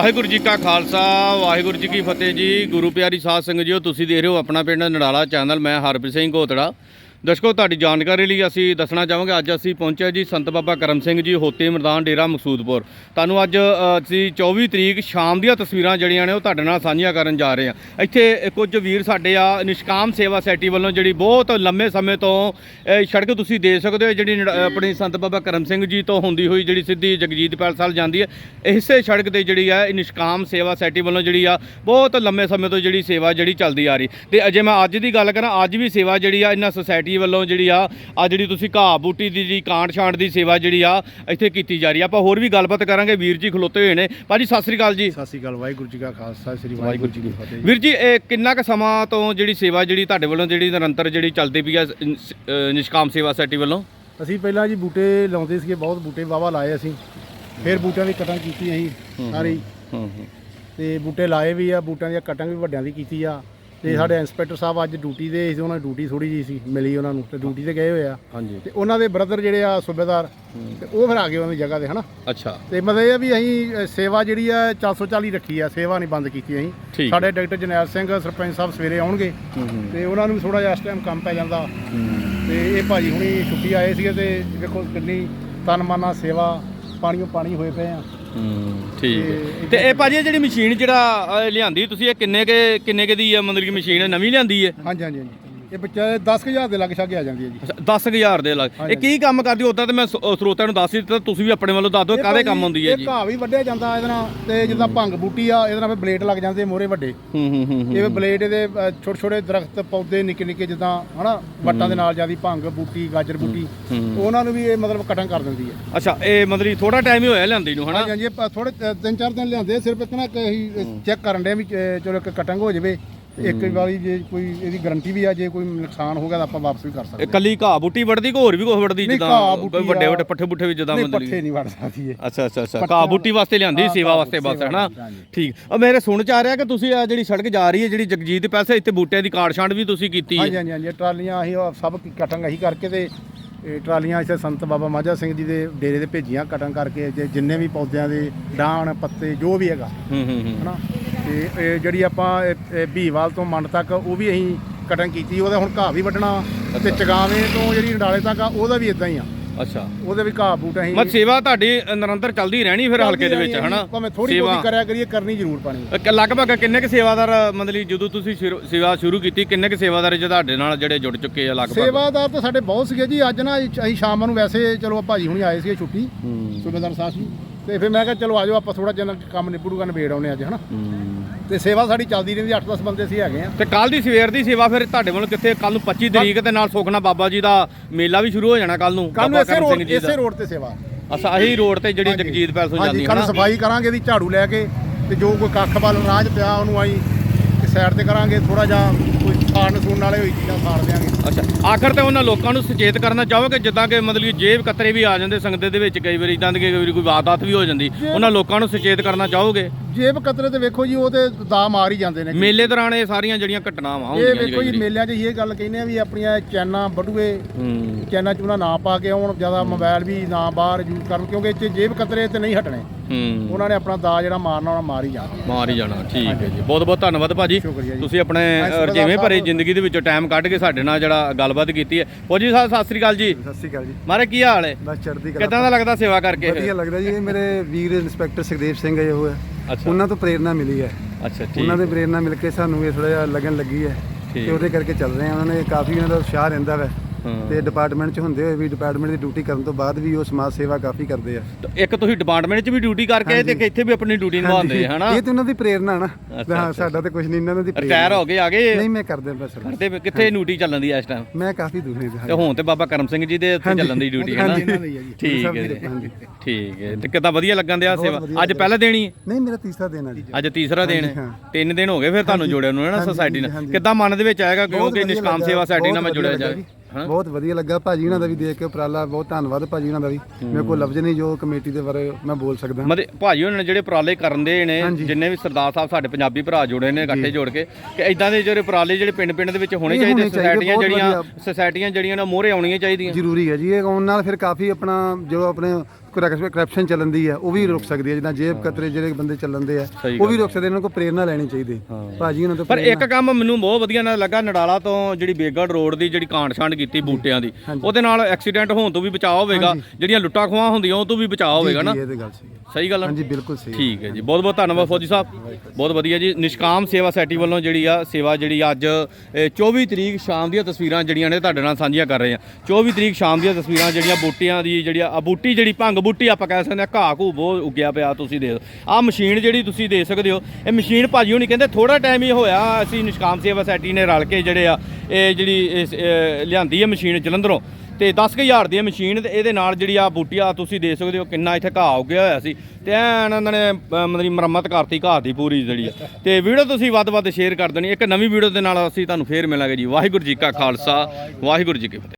ਵਾਹਿਗੁਰੂ ਜੀ ਕਾ ਖਾਲਸਾ, ਵਾਹਿਗੁਰੂ ਜੀ ਕੀ ਫਤਿਹ ਜੀ। ਗੁਰੂ ਪਿਆਰੀ ਸਾਧ ਸੰਗਤ ਜੀਓ ਤੁਸੀਂ ਦੇਖ ਰਹੇ ਹੋ ਆਪਣਾ ਪਿੰਡ ਨੜਾਲਾ ਚੈਨਲ, ਮੈਂ ਹਰਪ੍ਰੀਤ ਸਿੰਘ ਘੋਤੜਾ। ਦਰਸ਼ਕੋ, ਤੁਹਾਡੀ ਜਾਣਕਾਰੀ ਲਈ ਅਸੀਂ ਦੱਸਣਾ ਚਾਹਾਂਗੇ, ਅੱਜ ਅਸੀਂ ਪਹੁੰਚੇ ਜੀ ਸੰਤ ਬਾਬਾ ਕਰਮ ਸਿੰਘ ਜੀ ਹੋਤੇ ਮਰਦਾਨ ਡੇਰਾ ਮਕਸੂਦਪੁਰ। ਤੁਹਾਨੂੰ ਅੱਜ ਅਸੀਂ 24 ਤਰੀਕ ਸ਼ਾਮ ਦੀਆਂ ਤਸਵੀਰਾਂ ਜਿਹੜੀਆਂ ਨੇ ਉਹ ਤੁਹਾਡੇ ਨਾਲ ਸਾਂਝੀਆਂ ਕਰਨ ਜਾ ਰਹੇ ਹਾਂ। ਇੱਥੇ ਕੁਝ ਵੀਰ ਸਾਡੇ ਆ, ਨਿਸ਼ਕਾਮ ਸੇਵਾ ਸੈਟੀ ਵੱਲੋਂ ਜਿਹੜੀ ਬਹੁਤ ਲੰਮੇ ਸਮੇਂ ਤੋਂ ਇਹ ਸੜਕ ਤੁਸੀਂ ਦੇ ਸਕਦੇ ਹੋ, ਜਿਹੜੀ ਨੜ- ਆਪਣੀ ਸੰਤ ਬਾਬਾ ਕਰਮ ਸਿੰਘ ਜੀ ਤੋਂ ਹੁੰਦੀ ਹੋਈ ਜਿਹੜੀ ਸਿੱਧੀ ਜਗਜੀਤ ਪੈਲਸਾਲ ਜਾਂਦੀ ਹੈ, ਇਸੇ ਸੜਕ ਤੇ ਜਿਹੜੀ ਆ, ਇਹ ਨਿਸ਼ਕਾਮ ਸੇਵਾ ਸੈਟੀ ਵੱਲੋਂ ਜਿਹੜੀ ਆ, ਬਹੁਤ ਲੰਮੇ ਸਮੇਂ ਤੋਂ ਜਿਹੜੀ ਸੇਵਾ ਜਿਹੜੀ ਚੱਲਦੀ ਆ ਰਹੀ। ਤੇ ਅਜੇ ਮੈਂ ਅੱਜ ਦੀ ਗੱਲ ਕਰਾਂ, ਅੱਜ ਵੀ ਸੇਵਾ ਜਿਹੜੀ ਆ, ਇਹਨਾਂ ਸੁਸਾਇਟੀ ਵੱਲੋਂ ਜਿਹੜੀ ਆ ਆ ਜਿਹੜੀ ਤੁਸੀਂ ਘਾਹ ਬੂਟੀ ਦੀ ਜੀ ਕਾਂਟ ਛਾਂਟ ਦੀ ਸੇਵਾ ਜਿਹੜੀ ਆ ਇੱਥੇ ਕੀਤੀ ਜਾ ਰਹੀ ਆ। ਆਪਾਂ ਹੋਰ ਵੀ ਗੱਲਬਾਤ ਕਰਾਂਗੇ। ਵੀਰ ਜੀ ਖਲੋਤੇ ਹੋਏ ਨੇ। ਭਾਜੀ ਸਤਿ ਸ੍ਰੀ ਅਕਾਲ ਜੀ। ਸਤਿ ਸ਼੍ਰੀ ਅਕਾਲ। ਵਾਹਿਗੁਰੂ ਜੀ ਕਾ ਖਾਲਸਾ ਸ੍ਰੀ ਵਾਹਿਗੁਰੂ ਜੀ ਕੀ ਫਤਿਹ ਵੀਰ ਜੀ ਇਹ ਕਿੰਨਾ ਕੁ ਸਮਾਂ ਤੋਂ ਜਿਹੜੀ ਸੇਵਾ ਜਿਹੜੀ ਤੁਹਾਡੇ ਵੱਲੋਂ ਜਿਹੜੀ ਨਿਰੰਤਰ ਜਿਹੜੀ ਚੱਲਦੀ ਪਈ ਆ ਨਿਸ਼ਕਾਮ ਸੇਵਾ ਸੋਸਾਇਟੀ ਵੱਲੋਂ? ਅਸੀਂ ਪਹਿਲਾਂ ਜੀ ਬੂਟੇ ਲਾਉਂਦੇ ਸੀਗੇ ਬਹੁਤ ਬੂਟੇ ਵਾਵਾ ਲਾਏ ਅਸੀਂ। ਫਿਰ ਬੂਟਿਆਂ ਦੀ ਕਟਿੰਗ ਕੀਤੀ ਅਸੀਂ ਸਾਰੀ। ਤੇ ਬੂਟੇ ਲਾਏ ਵੀ ਆ ਬੂਟਿਆਂ ਦੀਆਂ ਕਟਿੰਗ ਵੀ ਵੱਡਿਆਂ ਦੀ ਕੀਤੀ ਆ। ਤੇ ਸਾਡੇ ਇੰਸਪੈਕਟਰ ਸਾਹਿਬ ਅੱਜ ਡਿਊਟੀ ਦੇ ਸੀ ਉਹਨਾਂ ਦੀ ਡਿਊਟੀ ਥੋੜੀ ਜੀ ਸੀ ਮਿਲੀ ਉਹਨਾਂ ਨੂੰ ਤੇ ਡਿਊਟੀ ਤੇ ਗਏ ਹੋਏ ਆ। ਹਾਂਜੀ। ਤੇ ਉਹਨਾਂ ਦੇ ਬ੍ਰਦਰ ਜਿਹੜੇ ਆ ਸੂਬੇਦਾਰ ਤੇ ਉਹ ਫਿਰ ਆ ਗਏ ਉਹਨਾਂ ਦੀ ਜਗ੍ਹਾ ਤੇ ਹਨਾ? ਅੱਛਾ। ਤੇ ਮਤਲਬ ਇਹ ਆ ਵੀ ਅਸੀਂ ਅ, ਸੇਵਾ ਜਿਹੜੀ ਆ 440 ਰੱਖੀ ਆ ਸੇਵਾ ਨਹੀਂ ਬੰਦ ਕੀਤੀ ਅਸੀਂ। ਸਾਡੇ ਡਾਕਟਰ ਜਰਨੈਲ ਸਿੰਘ ਸਰਪੰਚ ਸਾਹਿਬ ਸਵੇਰੇ ਆਉਣਗੇ ਤੇ ਉਹਨਾਂ ਨੂੰ ਵੀ ਥੋੜਾ ਜਿਹਾ ਇਸ ਟਾਈਮ ਕੰਮ ਪੈ ਜਾਂਦਾ। ਤੇ ਇਹ ਭਾਜੀ ਹੁਣੀ ਛੁੱਟੀ ਆਏ ਸੀਗੇ ਤੇ ਵੇਖੋ ਕਿੰਨੀ ਤਨ ਮਨ ਨਾਲ ਸੇਵਾ ਪਾਣੀਓ ਪਾਣੀ ਹੋਏ ਪਏ ਆ। ਹੂੰ ਠੀਕ ਹੈ। ਤੇ ਇਹ ਭਾਜੀ ਇਹ ਜਿਹੜੀ ਮਸ਼ੀਨ ਜਿਹੜਾ ਲਿਆਂਦੀ ਤੁਸੀਂ ਇਹ ਕਿੰਨੇ ਕੇ ਕਿੰਨੇ ਕੇ ਦੀ ਹੈ ਮਤਲਬ ਕਿ ਮਸ਼ੀਨ ਨਵੀਂ ਲਿਆਂਦੀ ਹੈ? ਹਾਂਜੀ ਹਾਂਜੀ ਹਾਂਜੀ। ਇਹ ਬੱਚਾ 10000 ਦੇ ਲੱਗ ਛਾਗੇ ਆ ਜਾਂਦੀ ਹੈ ਜੀ। ਅੱਛਾ 10000 ਦੇ ਲੱਗ। ਇਹ ਕੀ ਕੰਮ ਕਰਦੀ ਉਦਾਂ ਤੇ ਮੈਂ ਸਰੋਤਿਆਂ ਨੂੰ ਦੱਸ ਹੀ ਦਿੱਤਾ ਤੁਸੀਂ ਵੀ ਆਪਣੇ ਵੱਲੋਂ ਦੱਸ ਦਿਓ ਇਹ ਕਾਹਦੇ ਕੰਮ ਹੁੰਦੀ ਹੈ ਇਹ ਜੀ। ਘਾਹ ਵੀ ਵੱਢਿਆ ਜਾਂਦਾ ਇਹਦੇ ਨਾਲ ਤੇ ਜਿੱਦਾਂ ਭੰਗ ਬੂਟੀ ਆ ਇਹਦੇ ਨਾਲ ਫਿਰ ਬਲੇਡ ਲੱਗ ਜਾਂਦੇ ਮੋਰੇ ਵੱਡੇ। ਹੂੰ ਹੂੰ ਹੂੰ। ਇਹ ਬਲੇਡ ਇਹਦੇ ਛੋਟੇ ਛੋਟੇ ਦਰਖਤ ਪੌਦੇ ਨਿੱਕੇ ਨਿੱਕੇ ਜਿੱਦਾਂ ਹਨਾ ਵੱਟਾਂ ਦੇ ਨਾਲ ਜਿਆਦੀ ਭੰਗ ਬੂਟੀ ਗਾਜਰ ਬੂਟੀ। ਉਹਨਾਂ ਨੂੰ ਵੀ ਇਹ ਮਤਲਬ ਕਟਿੰਗ ਕਰ ਦਿੰਦੀ ਹੈ। ਅੱਛਾ ਇਹ ਮਤਲਬ ਥੋੜਾ ਟਾਈਮ ਹੀ ਹੋਇਆ ਲਿਆਂਦੀ ਨੂੰ ਹਨਾ? ਹਾਂਜੀ ਇਹ ਥੋੜੇ ਤਿੰਨ ਚਾਰ ਦਿਨ ਲਿਆਂਦੇ ਸਿਰਫ ਇਤਨਾ ਕਿ ਅਸੀਂ ਚੈੱਕ ਕਰਨ ਦੇ ਵੀ ਚਲੋ ਇੱਕ ਕਟਿੰਗ ਹੋ ਜਾਵੇ। ਇੱਕ ਵਾਰੀ ਜੇ ਕੋਈ ਇਹਦੀ ਗਾਰੰਟੀ ਵੀ ਆ ਜੇ ਕੋਈ ਨੁਕਸਾਨ ਹੋ ਗਿਆ ਤਾਂ ਆਪਾਂ ਵਾਪਸ ਵੀ ਕਰ ਸਕਦੇ ਇਹ ਕੱਲੀ ਘਾਹ ਬੂਟੀ ਵੜਦੀ ਕਿ ਹੋਰ ਵੀ ਕੁਝ ਵੜਦੀ ਨਹੀਂ, ਜਿੱਦਾਂ ਘਾਹ ਬੂਟੀ ਕੋਈ ਵੱਡੇ ਆ। ਵੱਡੇ ਪੱਠੇ ਪੁੱਠੇ ਵੀ ਜਿੱਦਾਂ ਨਹੀਂ ਮਤਲਬ ਪੱਠੇ ਨਹੀਂ ਵੜ ਸਕਦੀ ਇਹ। ਅੱਛਾ ਅੱਛਾ ਅੱਛਾ। ਘਾਹ ਬੂਟੀ ਵਾਸਤੇ ਲਿਆਂਦੀ ਸੇਵਾ ਵਾਸਤੇ ਬਸ ਹਨਾ? ਹਾਂਜੀ। ਠੀਕ। ਉਹ ਮੇਰੇ ਸੁਣ ਚ ਆ ਰਿਹਾ ਕਿ ਤੁਸੀਂ ਆ ਜਿਹੜੀ ਸੜਕ ਜਾ ਰਹੀ ਹੈ ਜਿਹੜੀ ਜਗਜੀਤ ਪੈਸੇ ਇੱਥੇ ਬੂਟਿਆਂ ਦੀ ਕਾਟ ਛਾਂਟ ਵੀ ਤੁਸੀਂ ਕੀਤੀ ਹਾਂਜੀ ਹੈ। ਹਾਂਜੀ ਹਾਂਜੀ ਇਹ ਟਰਾਲੀਆਂ ਅਸੀਂ ਉਹ ਸਭ ਕਟਿੰਗ ਅਸੀਂ ਕਰਕੇ ਤੇ ਇਹ ਟਰਾਲੀਆਂ ਇੱਥੇ ਸੰਤ ਬਾਬਾ ਮਾਝਾ ਸਿੰਘ ਜੀ ਦੇ ਡੇਰੇ ਦੇ ਭੇਜੀਆਂ ਕਟਿੰਗ ਕਰਕੇ ਜੇ ਜਿੰਨੇ ਵੀ ਪੌਦਿਆਂ ਦੇ ਡਾਣ ਪੱਤੇ ਜੋ ਵੀ ਹੈਗਾ। ਹੂੰ ਹੂੰ ਹੂੰ। ਹਨਾ? ਤੇ ਇਹ ਜਿਹੜੀ ਆਪਾਂ ਇਹ- ਇਹ ਬੀਵਾਲ ਤੋਂ ਮੰਡ ਤੱਕ ਉਹ ਵੀ ਅਸੀਂ ਕਟਿੰਗ ਕੀਤੀ ਉਹਦਾ ਹੁਣ ਘਾਹ ਵੀ ਵੱਢਣਾ ਤੇ ਚਗਾਵੇਂ ਤੋਂ ਜਿਹੜੀ ਨਡਾਲੇ ਤੱਕ ਆ ਉਹਦਾ ਵੀ ਇਦਾਂ ਹੀ ਆ। ਅੱਛਾ। ਉਹਦੇ ਵੀ ਘਾਹ ਬੂਟ ਅਸੀਂ ਮਤ ਸੇਵਾ ਤੁਹਾਡੀ ਨਿਰੰਤਰ ਚੱਲਦੀ ਰਹਿਣੀ ਫਿਰ ਹਲਕੇ ਦੇ ਵਿੱਚ ਹਨਾ? ਭਾਵੇਂ ਥੋੜੀ ਬਹੁਤੀ ਕਰਿਆ ਕਰੀਏ ਕਰਨੀ ਜ਼ਰੂਰ ਪਾਣੀ ਲਗਭਗ ਕਿੰਨੇ ਕੁ ਸੇਵਾਦਾਰ ਮਤਲਬ ਜਦੋਂ ਤੁਸੀਂ ਸ਼ੁਰੂ- ਸੇਵਾ ਸ਼ੁਰੂ ਕੀਤੀ ਕਿੰਨੇ ਕੁ ਸੇਵਾਦਾਰ ਜੇ ਤੁਹਾਡੇ ਨਾਲ ਜਿਹੜੇ ਜੁੜ ਚੁੱਕੇ ਆ ਲਗਭਗ? ਸੇਵਾਦਾਰ ਤਾਂ ਸਾਡੇ ਬਹੁਤ ਸੀਗੇ ਜੀ ਅੱਜ ਨਾ ਅਸੀਂ ਸ਼ਾਮ ਨੂੰ ਵੈਸੇ ਚਲੋ ਭਾਜੀ ਹੁਣੀ ਆਏ ਸੀਗੇ ਛੁੱਟੀ ਹੂੰ। ਸੂਬੇਦਾਰ ਸਾਹਿਬ ਸੀ ਤੇ ਫਿਰ ਮੈਂ ਕਿਹਾ ਚਲੋ ਆਜੋ ਆਪਾਂ ਥੋੜਾ ਜਿਹਾ ਕੰਮ ਨਿਬੜੂਗਾ ਨਿਬੇੜ ਆਉਨੇ ਅੱਜ ਹਨਾ? ਤੇ ਸੇਵਾ ਸਾਡੀ ਚੱਲਦੀ ਰਹਿੰਦੀ 8-10 ਬੰਦੇ ਸੀ ਹੈਗੇ ਆ ਤੇ ਕੱਲ ਦੀ ਸਵੇਰ ਦੀ ਸੇਵਾ ਫਿਰ ਤੁਹਾਡੇ ਵੱਲੋਂ ਕਿੱਥੇ? ਕੱਲ ਨੂੰ 25 ਤਰੀਕ ਤੇ ਨਾਲ ਸੁਖਨਾ ਬਾਬਾ ਜੀ ਦਾ ਮੇਲਾ ਵੀ ਸ਼ੁਰੂ ਹੋ ਜਾਣਾ ਕੱਲ ਨੂੰ ਕੱਲ ਨੂੰ ਇਸੇ ਰੋਡ ਇਸੇ ਦਾ। ਰੋਡ ਤੇ ਸੇਵਾ। ਅਸਾ ਆਹੀ ਰੋਡ ਤੇ ਜਿਹੜੀ। ਜਗਜੀਤ ਪੈਲਸ ਜਾਂਦੀ ਹੈ ਕੱਲ ਸਫ਼ਾਈ ਕਰਾਂਗੇ ਦੀ ਝਾੜੂ ਲੈ ਕੇ ਤੇ ਜੋ ਕੋਈ ਕੱਖ ਵੱਲ ਰਾਜ ਪਿਆ ਉਹਨੂੰ ਆਈ ਸਾਈਡ ਤੇ ਕਰਾਂਗੇ ਥੋੜਾ ਜਿਹਾ ਕੋਈ ਖਾਣ ਸੂਣ ਵਾਲੇ ਹੋਈ ਚੀਜ਼ਾਂ ਸਾੜ ਦਿਆਂਗੇ। ਅੱਛਾ ਆਖਰ ਤੇ ਉਹਨਾਂ ਲੋਕਾਂ ਨੂੰ ਸੁਚੇਤ ਕਰਨਾ ਚਾਹੋਗੇ ਜਿੱਦਾਂ ਕਿ ਮਤਲਬ ਕਿ ਜੇਬ ਕਤਰੇ ਵੀ ਆ ਜਾਂਦੇ ਸੰਗਤ ਦੇ ਵਿੱਚ ਕਈ ਵਾਰੀ ਇਦਾਂ ਦੀ ਕਈ ਵਾਰੀ ਕੋਈ ਵਾਰਦਾਤ ਵੀ ਹੋ ਜਾਂਦੀ ਉਹਨਾਂ ਲੋਕਾਂ ਨੂੰ ਸੁਚੇਤ ਕਰਨਾ ਚਾਹੋਗੇ? ਜੇਬ ਕਤਰੇ ਤੇ ਵੇਖੋ ਜੀ ਉਹ ਤੇ ਦਾ ਮਾਰ ਹੀ ਜਾਂਦੇ ਨੇ। ਮੇਲੇ ਦੌਰਾਨ ਇਹ ਸਾਰੀਆਂ ਜਿਹੜੀਆਂ ਘਟਨਾਵਾਂ ਇਹ ਹੁੰਦੀਆਂ ਵੇਖੋ ਜੀ ਮੇਲਿਆਂ 'ਚ ਇਹ ਗੱਲ ਕਹਿੰਦੇ ਆ ਵੀ ਆਪਣੀਆਂ ਚੈਨਾਂ ਬਟੂਏ ਹੂੰ। ਚੈਨਾਂ 'ਚ ਉਹਨਾਂ ਨਾ ਪਾ ਕੇ ਆਉਣ ਜ਼ਿਆਦਾ ਮੋਬਾਈਲ ਵੀ ਨਾ ਬਾਹਰ ਯੂਜ਼ ਕਰਨ ਕਿਉਂਕਿ ਇੱਥੇ ਜੇਬ ਕਤਰੇ ਤੇ ਨਹੀਂ ਹਟਣੇ। ਹੂੰ। ਉਹਨਾਂ ਨੇ ਆਪਣਾ ਦਾ ਜਿਹੜਾ ਮਾਰਨਾ ਉਹਨਾਂ ਮਾਰ ਹੀ ਜਾਣਾ। ਮਾਰ ਹੀ ਜਾਣਾ ਠੀਕ ਹੈ ਜੀ। ਬਹੁਤ ਬਹੁਤ ਧੰਨਵਾਦ ਭਾਜੀ। ਸ਼ੁਕਰੀਆ ਜੀ। ਤੁਸੀਂ ਆਪਣੇ ਭਰੇ ਸਾਹਿਬ- ਜ਼ਿੰਦਗੀ ਦੇ ਵਿੱਚੋਂ ਟਾਈਮ ਕੱਢ ਕੇ ਸਾਡੇ ਨਾਲ ਜਿਹੜਾ ਗੱਲਬਾਤ ਕੀਤੀ ਹੈ। ਫੌਜੀ ਸਾਹਿਬ ਸਤਿ ਸ੍ਰੀ ਅਕਾਲ ਜੀ। ਸਤਿ ਸ਼੍ਰੀ ਅਕਾਲ ਜੀ। ਮਾਰੇ ਕੀ ਹਾਲ ਹੈ? ਬਸ ਚੜ੍ਹਦੀ ਕਿਦਾਂ ਦਾ ਲੱਗਦਾ ਸੇਵਾ ਕਰਕੇ? ਵਧੀਆ ਲੱਗਦਾ ਜੀ। ਇਹ ਮੇਰੇ ਵੀਰ ਇੰਸਪੈਕਟਰ ਸੁਖਦੇਵ ਸਿੰਘ ਹੈ ਉਹ ਹੈ ਅੱਛਾ ਉਹਨਾਂ ਤੋਂ ਪ੍ਰੇਰਣਾ ਮਿਲੀ ਹੈ ਅੱਛਾ ਉਹਨਾਂ ਠੀਕ ਦੇ ਪ੍ਰੇਰਣਾ ਮਿਲ ਕੇ ਸਾਨੂੰ ਇਹ ਥੋੜਾ ਜਿਹਾ ਲੱਗਣ ਲੱਗੀ ਹੈ। ਤੇ ਉਹਦੇ ਕਰਕੇ ਚੱਲ ਰਹੇ ਆ ਉਹਨਾਂ ਨੇ ਕਾਫੀ ਉਹਨਾਂ ਦਾ ਉਤਸ਼ਾਹ ਰਹਿੰਦਾ ਵੈ। ਤੇ ਡਿਪਾਰਟਮੈਂਟ 'ਚ ਹੁੰਦੇ ਹੋਏ ਵੀ ਡਿਪਾਰਟਮੈਂਟ ਦੀ ਡਿਊਟੀ ਕਰਨ ਤੋਂ ਬਾਅਦ ਵੀ ਉਹ ਸਮਾਜ ਸੇਵਾ ਕਾਫੀ ਕਰਦੇ ਆ। ਇੱਕ ਤੁਸੀਂ ਡਿਪਾਰਟਮੈਂਟ 'ਚ ਵੀ ਡਿਊਟੀ ਕਰਕੇ ਆਏ ਤੇ ਇੱਕ ਇੱਥੇ ਵੀ ਆਪਣੀ ਡਿਊਟੀ ਨਿਭਾਉਂਦੇ ਹਨਾ? ਇਹ ਤੇ ਉਹਨਾਂ ਦੀ ਪ੍ਰੇਰਣਾ ਨਾ। ਹਾਂ। ਸਾਡਾ ਤੇ ਕੁਝ ਨਹੀਂ ਇਹਨਾਂ ਦੀ ਰਿਟਾਇਰ ਹੋ ਗਏ ਆ ਗਏ ਨਹੀਂ ਮੈਂ ਕਰਦੇ ਬਸ। ਕਰਦੇ। ਕਿੱਥੇ ਡਿਊਟੀ ਚੱਲਣ ਦੀ ਇਸ ਟਾਈਮ ਮੈਂ ਕਾਫੀ ਦੂਰ ਨਹੀਂ ਤੇ ਹੁਣ ਤੇ ਬਾਬਾ ਕਰਮ ਸਿੰਘ ਜੀ ਦੇ ਉੱਥੇ ਚੱਲਣ ਦੀ ਡਿਊਟੀ ਹੈ ਨਾ ਹੈ। ਠੀਕ ਹੈ। ਠੀਕ ਹੈ। ਤੇ ਕਿੱਦਾਂ ਵਧੀਆ ਲੱਗਣ ਦਿਆ ਸੇਵਾ? ਅੱਜ ਪਹਿਲਾ ਦੇਣੀ ਹੈ? ਨਹੀਂ ਮੇਰਾ ਤੀਸਰਾ ਦਿਨ ਆ ਜੀ। ਅੱਜ ਤੀਸਰਾ ਦਿਨ। ਹੈ ਹਾਂ। ਤਿੰਨ ਦਿਨ ਹੋ ਗਏ ਫਿਰ ਤੁਹਾਨੂੰ ਜੁੜਿਆ ਨੂੰ ਹੈ ਨਾ ਸੋਸਾਇਟੀ ਨਾਲ। ਕਿੱਦਾਂ ਮਨ ਦੇ ਵਿੱਚ ਆਏਗਾ ਕਿਉਂਕਿ ਨਿਸ਼ਕਾਮ ਸੇਵਾ ਸੋਸਾਇਟੀ ਨਾਲ ਮੈਂ ਜੁੜਿਆ ਜਾਵੇ। ਬਹੁਤ ਵਧੀਆ ਲੱਗਾ ਭਾਜੀ ਉਹਨਾਂ ਦਾ ਵੀ ਦੇਖ ਕੇ ਉਪਰਾਲਾ ਬਹੁਤ ਧੰਨਵਾਦ ਭਾਜੀ ਉਹਨਾਂ ਦਾ ਵੀ। ਮੇਰੇ ਕੋਲ ਲਫ਼ਜ਼ ਨਹੀਂ ਜੋ ਕਮੇਟੀ ਦੇ ਬਾਰੇ ਮੈਂ ਬੋਲ ਸਕਦਾ। ਮਤਲਬ ਭਾਜੀ ਉਹਨਾਂ ਨੇ ਜਿਹੜੇ ਉਪਰਾਲੇ ਕਰਨ ਦੇ ਨੇ। ਜਿੰਨੇ ਵੀ ਸਰਦਾਰ ਸਾਹਿਬ ਸਾਡੇ ਪੰਜਾਬੀ ਭਰਾ ਜੁੜੇ ਨੇ ਇਕੱਠੇ ਜੋੜ ਕੇ ਕਿ ਇਦਾਂ ਦੇ ਜਿਹੜੇ ਉਪਰਾਲੇ ਜਿਹੜੇ ਪਿੰਡ ਪਿੰਡ ਦੇ ਵਿੱਚ ਹੋਣੇ ਚਾਹੀਦੇ ਸੁਸਾਇਟੀਆਂ ਜਿਹੜੀਆਂ। ਸੁਸਾਇਟੀਆਂ ਜਿਹੜੀਆਂ ਨੇ ਮੋਹਰੇ ਆਉਣੀਆਂ ਚਾਹੀਦੀਆਂ। ਜ਼ਰੂਰੀ ਹੈ ਜੀ ਇਹ ਆਉਣ ਨਾਲ ਫਿਰ ਕਾਫੀ ਆਪਣਾ ਜੋ ਆਪਣੇ ਕਰਪਸ਼ਨ ਚੱਲਣ ਦੀ ਹੈ ਉਹ ਵੀ ਰੁਕ ਸਕਦੀ ਹੈ ਜਿੱਦਾਂ ਜੇਬ ਕਤਰੇ ਜਿਹੜੇ ਬੰਦੇ ਚੱਲਣ ਦੇ ਆ ਸਹੀ ਉਹ ਵੀ ਰੁਕ ਸਕਦੇ ਇਹਨਾਂ ਕੋਲ ਪ੍ਰੇਰਣਾ ਲੈਣੀ ਚਾਹੀਦੀ। ਭਾਜੀ ਉਹਨਾਂ ਤੋਂ ਪਰ ਇੱਕ ਕੰਮ ਮੈਨੂੰ ਬਹੁਤ ਵਧੀਆ ਨਾ ਲੱਗਾ ਨਡਾਲਾ ਤੋਂ ਜਿਹੜੀ ਬੇਗੜ ਰੋਡ ਦੀ ਜਿਹੜੀ ਕਾਂਡ-ਛਾਂਡ ਕੀਤੀ ਬੂਟਿਆਂ ਦੀ ਉਹਦੇ ਨਾਲ ਐਕਸੀਡੈਂਟ ਹੋਣ ਤੋਂ ਵੀ ਬਚਾਅ ਹੋਵੇਗਾ ਜਿਹੜੀਆਂ ਲੁੱਟਾਂ ਖੋਹਾਂ ਹੁੰਦੀਆਂ ਉਹ ਤੋਂ ਵੀ ਬਚਾਅ ਹੋਵੇਗਾ ਨਾ? ਸਹੀ ਹੈ। ਸਹੀ ਗੱਲ ਹੈ ਹਾਂਜੀ ਬਿਲਕੁਲ ਸਹੀ। ਠੀਕ ਹੈ ਜੀ ਬਹੁਤ ਬਹੁਤ ਧੰਨਵਾਦ ਫੌਜੀ ਸਾਹਿਬ। ਬਹੁਤ ਵਧੀਆ ਜੀ ਨਿਸ਼ਕਾਮ ਸੇਵਾ ਸੈਟੀ ਵੱਲੋਂ ਜਿਹੜੀ ਆ ਸੇਵਾ ਜਿਹੜੀ ਅੱਜ ਅ, 24 ਤਰੀਕ ਸ਼ਾਮ ਦੀਆਂ ਤਸਵੀਰਾਂ ਜਿਹੜੀਆਂ ਨੇ ਤੁਹਾਡੇ ਨਾਲ ਸਾਂਝੀਆਂ ਕਰ ਰਹੇ ਆ 24 ਤਰੀਕ ਸ਼ਾਮ ਦੀਆਂ ਤਸਵੀਰਾਂ ਜਿਹੜੀਆਂ ਬੂਟੀਆਂ ਦੀ ਜਿਹੜੀ ਆ ਬੂਟੀ ਜਿਹੜੀ ਭੰਗ ਬੂਟੀ ਆਪਾਂ ਕਹਿ ਸਕਦੇ ਆ ਘਾਹ ਘੂ ਬਹੁਤ ਉੱਗਿਆ ਪਿਆ ਤੁਸੀਂ ਦੇ ਆ ਮਸ਼ੀਨ ਜਿਹੜੀ ਤੁਸੀਂ ਦੇ ਸਕਦੇ ਹੋ, ਇਹ ਮਸ਼ੀਨ ਭਾਜੀ ਹੁਣੀ ਕਹਿੰਦੇ ਥੋੜਾ ਟਾਈਮ ਹੀ ਹੋਇਆ, ਅਸੀਂ ਨਿਸ਼ਕਾਮ ਸੇਵਾ ਸੈਟੀ ਨੇ ਰਲ ਕੇ ਜਿਹੜੇ ਆ, ਇਹ ਜਿਹੜੀ ਲਿਆਂਦੀ ਹੈ ਮਸ਼ੀਨ ਜਲੰਧਰੋਂ। ਤੇ 10000 ਦੀ ਇਹ ਮਸ਼ੀਨ ਤੇ ਇਹਦੇ ਨਾਲ ਜਿਹੜੀ ਆ ਬੂਟੀਆਂ ਤੁਸੀਂ ਦੇ ਸਕਦੇ ਹੋ ਕਿੰਨਾ ਇੱਥੇ ਘਾਹ ਉੱਗਿਆ ਹੋਇਆ ਸੀ। ਤੇ ਐਨ ਉਹਨਾਂ ਨੇ ਮਤਲਬ ਮੁਰੰਮਤ ਕਰਤੀ ਘਾਹ ਦੀ ਪੂਰੀ ਜਿਹੜੀ ਆ। ਤੇ ਵੀਡੀਓ ਤੁਸੀਂ ਵੱਧ ਵੱਧ ਸ਼ੇਅਰ ਕਰ ਦੇਣੀ, ਇੱਕ ਨਵੀਂ ਵੀਡੀਓ ਦੇ ਨਾਲ ਅਸੀਂ ਤੁਹਾਨੂੰ ਫੇਰ ਮਿਲਾਂਗੇ ਜੀ। ਵਾਹਿਗੁਰੂ ਜੀ ਕਾ ਖਾਲਸਾ, ਵਾਹਿਗੁਰੂ ਜੀ ਕੀ ਫਤਿਹ।